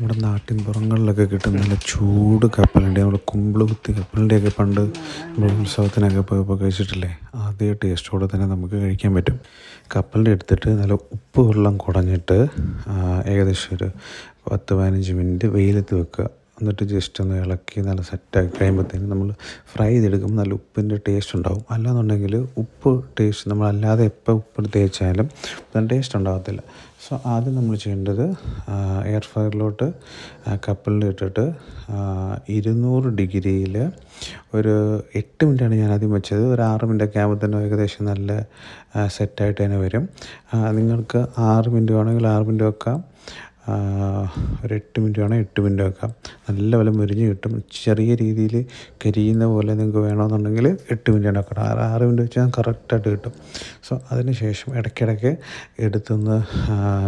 നമ്മുടെ നാട്ടിൻ പുറങ്ങളിലൊക്കെ കിട്ടുന്ന നല്ല ചൂട് കപ്പലണ്ടി നമ്മുടെ കുമ്പിൾ കുത്തി കപ്പലണ്ടിയൊക്കെ പണ്ട് നമ്മൾ ഉത്സവത്തിനൊക്കെ പോയപ്പോൾ കഴിച്ചിട്ടില്ലേ? അതേ ടേസ്റ്റോടെ തന്നെ നമുക്ക് കഴിക്കാൻ പറ്റും. കപ്പലണ്ടി എടുത്തിട്ട് നല്ല ഉപ്പ് വെള്ളം കുടഞ്ഞിട്ട് ഏകദേശം ഒരു പത്ത് പതിനഞ്ച് മിനിറ്റ് വെയിലത്ത് വെക്കുക. എന്നിട്ട് ജസ്റ്റ് ഒന്ന് ഇളക്കി നല്ല സെറ്റാക്കി കഴിയുമ്പോഴത്തേനും നമ്മൾ ഫ്രൈ ചെയ്തെടുക്കുമ്പോൾ നല്ല ഉപ്പിന്റെ ടേസ്റ്റ് ഉണ്ടാവും. അല്ലാന്നുണ്ടെങ്കിൽ ഉപ്പ് ടേസ്റ്റ് നമ്മളല്ലാതെ എപ്പോൾ ഉപ്പ് തേച്ചാലും അതിന് ടേസ്റ്റ് ഉണ്ടാകത്തില്ല സോ ആദ്യം നമ്മൾ ചെയ്യേണ്ടത് എയർ ഫ്രയറിലോട്ട് കപ്പലിൽ ഇട്ടിട്ട് ഇരുന്നൂറ് ഡിഗ്രിയിൽ ഒരു എട്ട് മിനിറ്റാണ് ഞാൻ ആദ്യം വെച്ചത്. ഒരു ആറ് മിനിറ്റൊക്കെ ആകുമ്പോൾ തന്നെ ഏകദേശം നല്ല സെറ്റായിട്ട് തന്നെ വരും. നിങ്ങൾക്ക് ആറ് മിനിറ്റ് വേണമെങ്കിൽ ആറ് മിനിറ്റ് വെക്കാം. ഒരു എട്ട് മിനിറ്റ് വേണം എട്ട് മിനിറ്റ് വെക്കാം. നല്ലപോലെ മുരിഞ്ഞ് കിട്ടും. ചെറിയ രീതിയിൽ കരിയുന്ന പോലെ നിങ്ങൾക്ക് വേണമെന്നുണ്ടെങ്കിൽ എട്ട് മിനിറ്റ് വെക്കണം. ആറ് ആറ് മിനിറ്റ് വെച്ചാൽ കറക്റ്റായിട്ട് കിട്ടും. സോ അതിന് ശേഷം ഇടയ്ക്കിടയ്ക്ക് എടുത്തൊന്ന്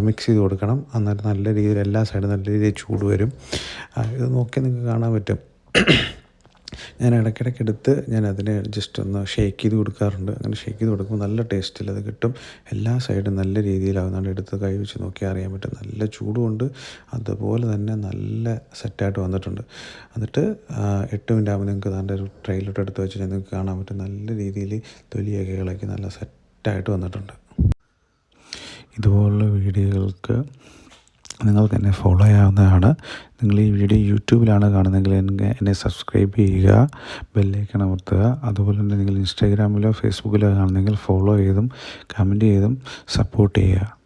മിക്സ് ചെയ്ത് കൊടുക്കണം. അന്നേരം നല്ല രീതിയിൽ എല്ലാ സൈഡും നല്ല രീതിയിൽ ചൂട് വരും. ഇത് നോക്കി നിങ്ങൾക്ക് കാണാൻ പറ്റും. ഞാൻ ഇടയ്ക്കിടയ്ക്ക് എടുത്ത് ഞാൻ അതിനെ ജസ്റ്റ് ഒന്ന് ഷേക്ക് ചെയ്ത് കൊടുക്കാറുണ്ട്. അങ്ങനെ ഷേക്ക് ചെയ്ത് കൊടുക്കുമ്പോൾ നല്ല ടേസ്റ്റിൽ അത് കിട്ടും. എല്ലാ സൈഡും നല്ല രീതിയിലാവുന്നതാണ് എടുത്ത് കൈ വെച്ച് നോക്കി അറിയാൻ പറ്റും. നല്ല ചൂടുമുണ്ട് അതുപോലെ തന്നെ നല്ല സെറ്റായിട്ട് വന്നിട്ടുണ്ട്. എന്നിട്ട് എട്ട് മിനിറ്റ് ആകുമ്പോൾ നിങ്ങൾക്ക് അതിന്റെ ഒരു ട്രെയിലോട്ട് എടുത്ത് വെച്ച് നിങ്ങൾക്ക് കാണാൻ പറ്റും. നല്ല രീതിയിൽ തൊലിയൊക്കെ ഇളക്കി നല്ല സെറ്റായിട്ട് വന്നിട്ടുണ്ട്. ഇതുപോലുള്ള വീഡിയോകൾക്ക് നിങ്ങൾക്ക് എന്നെ ഫോളോ ചെയ്യാവുന്നതാണ്. നിങ്ങൾ ഈ വീഡിയോ യൂട്യൂബിലാണ് കാണുന്നതെങ്കിൽ എന്നെ സബ്സ്ക്രൈബ് ചെയ്യുക ബെല്ലൈക്കൺ അമർത്തുക. അതുപോലെ തന്നെ നിങ്ങൾ ഇൻസ്റ്റാഗ്രാമിലോ ഫേസ്ബുക്കിലോ കാണുന്നെങ്കിൽ ഫോളോ ചെയ്തും കമന്റ് ചെയ്തും സപ്പോർട്ട് ചെയ്യുക.